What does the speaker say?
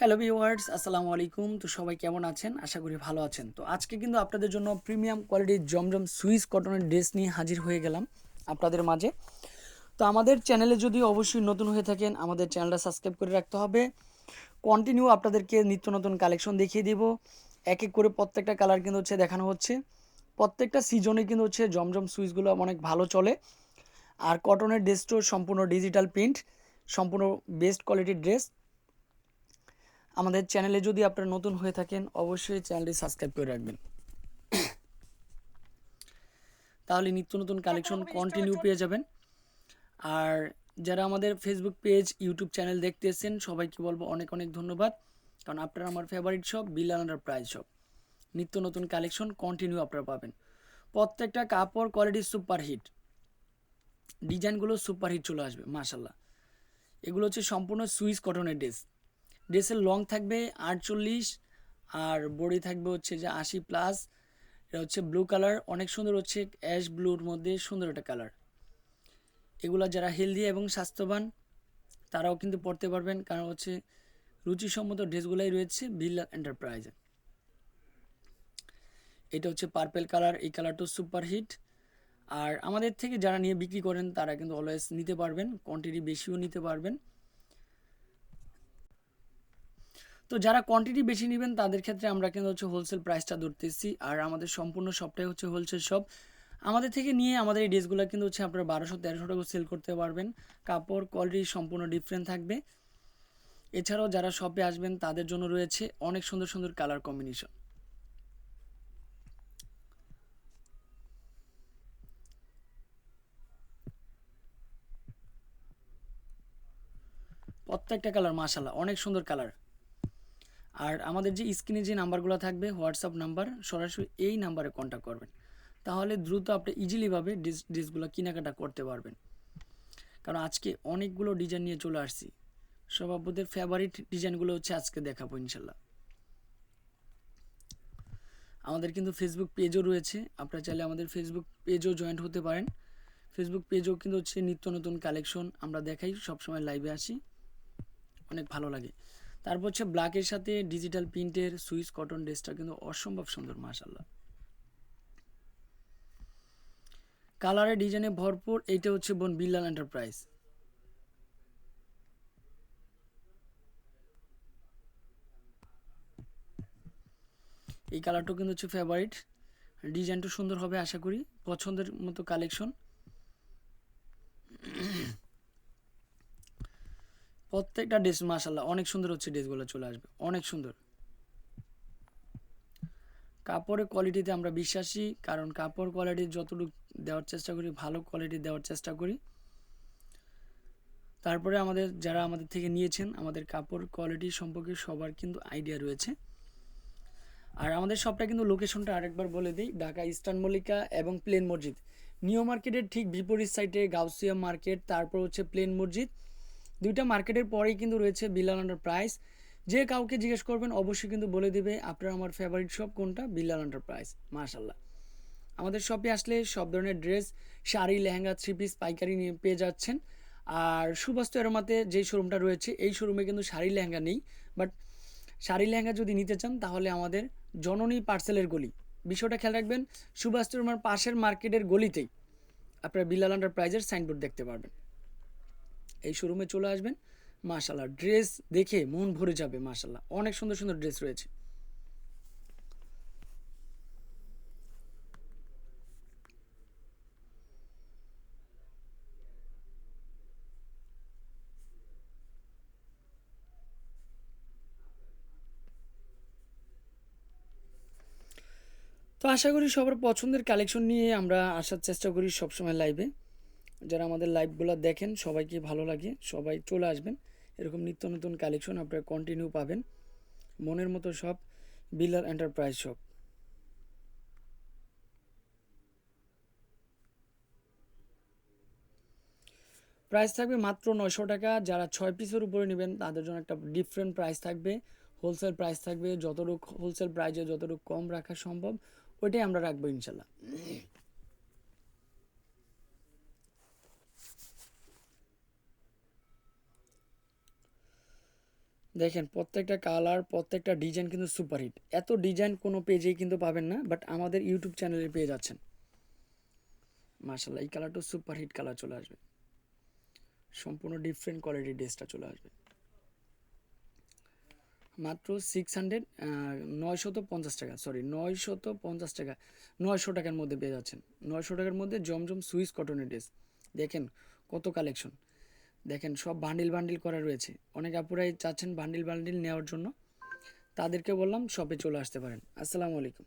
Hello viewers আসসালামু আলাইকুম। তো সবাই কেমন আছেন? আশা করি ভালো আছেন। তো আজকে কিন্তু আপনাদের জন্য প্রিমিয়াম কোয়ালিটির জমজম সুইস কটনের ড্রেস নিয়ে হাজির হয়ে গেলাম আপনাদের মাঝে। তো আমাদের চ্যানেলে যদি অবশ্যই নতুন হয়ে থাকেন, আমাদের চ্যানেলটা সাবস্ক্রাইব করে রাখতে হবে। কন্টিনিউ আপনাদেরকে নিত্য নতুন কালেকশন দেখিয়ে দিব। এক এক করে প্রত্যেকটা কালার কিন্তু হচ্ছে দেখানো হচ্ছে। প্রত্যেকটা সিজনে কিন্তু হচ্ছে জমজম সুইচগুলো অনেক ভালো চলে। আর কটনের ড্রেসটাও সম্পূর্ণ ডিজিটাল প্রিন্ট সম্পূর্ণ বেস্ট কোয়ালিটির ড্রেস আমাদের চ্যানেলে যদি আপনারা নতুন হয়ে থাকেন অবশ্যই চ্যানেলটি সাবস্ক্রাইব করে রাখবেন। তাহলে নিত্য নতুন কালেকশন কন্টিনিউ পেয়ে যাবেন। আর যারা আমাদের ফেসবুক পেজ ইউটিউব চ্যানেল দেখতে এসেছেন সবাইকে বলব অনেক অনেক ধন্যবাদ। কারণ আপনারা আমার favourite shop Bilal prize shop নিত্য নতুন কালেকশন কন্টিনিউ আপনারা পাবেন। প্রত্যেকটা কাপড় কোয়ালিটি সুপার হিট ডিজাইনগুলো সুপার হিট চলে আসবে মাশাল্লাহ এগুলো হচ্ছে সম্পূর্ণ সুইস কটনের ড্রেস ড্রেসের লং থাকবে আটচল্লিশ, আর বডি থাকবে হচ্ছে যে আশি প্লাস এটা হচ্ছে ব্লু কালার অনেক সুন্দর হচ্ছে অ্যাশ ব্লুর মধ্যে সুন্দর একটা কালার এগুলো যারা হেলদি এবং স্বাস্থ্যবান, তারাও কিন্তু পড়তে পারবেন, কারণ হচ্ছে রুচিসম্মত ড্রেসগুলাই রয়েছে বিল্লা এন্টারপ্রাইজে এটা হচ্ছে পার্পেল কালার এই কালারটা সুপার হিট আর আমাদের থেকে যারা নিয়ে বিক্রি করেন, তারা কিন্তু অলওয়েজ নিতে পারবেন কোয়ান্টিটি বেশিও নিতে পারবেন। তো যারা কোয়ান্টিটি বেশি নেবেন, তাদের ক্ষেত্রে আমরা কিন্তু হচ্ছে হোলসেল প্রাইসটা ধরতেছি। আর আমাদের সম্পূর্ণ সবটাই হচ্ছে হোলসেল শপ আমাদের থেকে নিয়ে আমাদের এই ড্রেসগুলো কিন্তু হচ্ছে আপনারা বারোশো, তেরোশো টাকা সেল করতে পারবেন। কাপড় কোয়ালিটি সম্পূর্ণ ডিফারেন্ট থাকবে। এছাড়াও যারা শপে আসবেন, তাদের জন্য রয়েছে অনেক সুন্দর সুন্দর কালার কম্বিনেশন প্রত্যেকটা কালার মাসাল্লাহ অনেক সুন্দর কালার আর আমাদের যে স্ক্রিনে যে নাম্বারগুলো থাকবে, হোয়াটসঅ্যাপ নাম্বার, সরাসরি এই নাম্বারে কন্ট্যাক্ট করবেন। তাহলে দ্রুত আপনি ইজিলিভাবে ডিস ড্রেসগুলো কেনাকাটা করতে পারবেন। কারণ আজকে অনেকগুলো ডিজাইন নিয়ে চলে আসছি। সভাপতির ফেভারিট ডিজাইনগুলো হচ্ছে আজকে দেখাবো ইনশাল্লাহ। আমাদের কিন্তু ফেসবুক পেজও রয়েছে। আপনারা চাইলে আমাদের ফেসবুক পেজও জয়েন্ট হতে পারেন। ফেসবুক পেজও কিন্তু হচ্ছে নিত্য নতুন কালেকশন আমরা দেখাই, সবসময় লাইভে আসি। অনেক ভালো লাগে। তারপর হচ্ছে ব্ল্যাকের সাথে ডিজিটাল প্রিন্টের সুইস কটন ড্রেসটা কিন্তু অসম্ভব সুন্দর মাশাল্লাহ কালারের ডিজাইনে ভরপুর, এইটা হচ্ছে বোন বিল্লাল এন্টারপ্রাইজ এই কালারটাও কিন্তু হচ্ছে ফেভারিট ডিজাইনটা সুন্দর হবে, আশা করি। পছন্দের মতো কালেকশন প্রত্যেকটা ড্রেস মাসাল্লাহ অনেক সুন্দর হচ্ছে ড্রেসগুলো চলে আসবে। অনেক সুন্দর। কাপড়ের কোয়ালিটিতে আমরা বিশ্বাসী, কারণ কাপড় কোয়ালিটি যতটুকু দেওয়ার চেষ্টা করি, ভালো কোয়ালিটি দেওয়ার চেষ্টা করি। তারপরে আমাদের, যারা আমাদের থেকে নিয়েছেন, আমাদের কাপড় কোয়ালিটি সম্পর্কে সবার কিন্তু আইডিয়া রয়েছে। আর আমাদের সবটা কিন্তু লোকেশনটা আরেকবার বলে দিই, ঢাকা ইস্টার্ন মল্লিকা এবং প্লেন মসজিদ। নিউ মার্কেটের ঠিক বিপরীত সাইডে গাউসিয়া মার্কেট, তারপর হচ্ছে প্লেন মসজিদ। দুইটা মার্কেটের পরেই কিন্তু রয়েছে বিল্লাল আন্ডার প্রাইস। যে কাউকে জিজ্ঞেস করবেন, অবশ্যই কিন্তু বলে দিবে আপনার আমার ফেভারিট শপ কোনটা? বিল্লাল প্রাইস মাশাল্লাহ আমাদের শপে আসলে সব ধরনের dress sari, lehenga three piece পাইকারি নিয়ে পেয়ে যাচ্ছেন। আর সুবাস্তু এরমাতে যেই শোরুমটা রয়েছে, এই শোরুমে কিন্তু শাড়ি, লেহেঙ্গা নেই। বাট শাড়ি, লেহেঙ্গা যদি নিতে চান, তাহলে আমাদের জননী পার্সেলের গলি। বিষয়টা খেয়াল রাখবেন সুবাস্তু এরমার পাশের মার্কেটের গলিতেই আপনারা বিল্লাল আন্ডার প্রাইজের সাইনবোর্ড দেখতে পারবেন। এই শোরুমে চলে আসবেন। মাশাল্লাহ ড্রেস দেখে মন ভরে যাবে মাশাল্লাহ অনেক সুন্দর সুন্দর ড্রেস রয়েছে। তো আশা করি সবার পছন্দের কালেকশন নিয়ে আমরা আসার চেষ্টা করি সবসময় লাইভে যারা আমাদের লাইভগুলো দেখেন, সবাইকে ভালো লাগে, সবাই চলে আসবেন। এরকম নিত্য নতুন কালেকশন আপনারা কন্টিনিউ পাবেন। মনের মতো সব বিল্লার এন্টারপ্রাইজ শপ প্রাইস থাকবে মাত্র নয়শো টাকা। যারা ছয় পিসের উপরে নেবেন, তাদের জন্য একটা ডিফারেন্ট প্রাইস থাকবে। হোলসেল প্রাইস থাকবে, যতটুকু হোলসেল প্রাইসে যতটুকু কম রাখা সম্ভব, ওইটাই আমরা রাখব ইনশাল্লাহ। দেখেন, প্রত্যেকটা কালার প্রত্যেকটা ডিজাইন কিন্তু সুপারহিট এত ডিজাইন কোনো পেজেই কিন্তু পাবেন না বাট আমাদের ইউটিউব চ্যানেলে পেয়ে যাচ্ছেন। মার্শাল্লাহ এই কালারটা সুপারহিট কালার চলে আসবে। সম্পূর্ণ ডিফারেন্ট কোয়ালিটির ড্রেসটা চলে আসবে। মাত্র সিক্স হান্ড্রেড নয়শত পঞ্চাশ টাকা সরি নয়শত পঞ্চাশ টাকা, নয়শো টাকার মধ্যে পেয়ে যাচ্ছেন। নয়শো টাকার মধ্যে জমজম সুইস কটনের ড্রেস দেখেন কত কালেকশন দেখেন, সব বান্ডিল বান্ডিল করা রয়েছে। অনেক আপুরাই চাচ্ছেন বান্ডিল বান্ডিল নেওয়ার জন্য। তাদেরকে বললাম শপে চলে আসতে পারেন। আসসালামু আলাইকুম।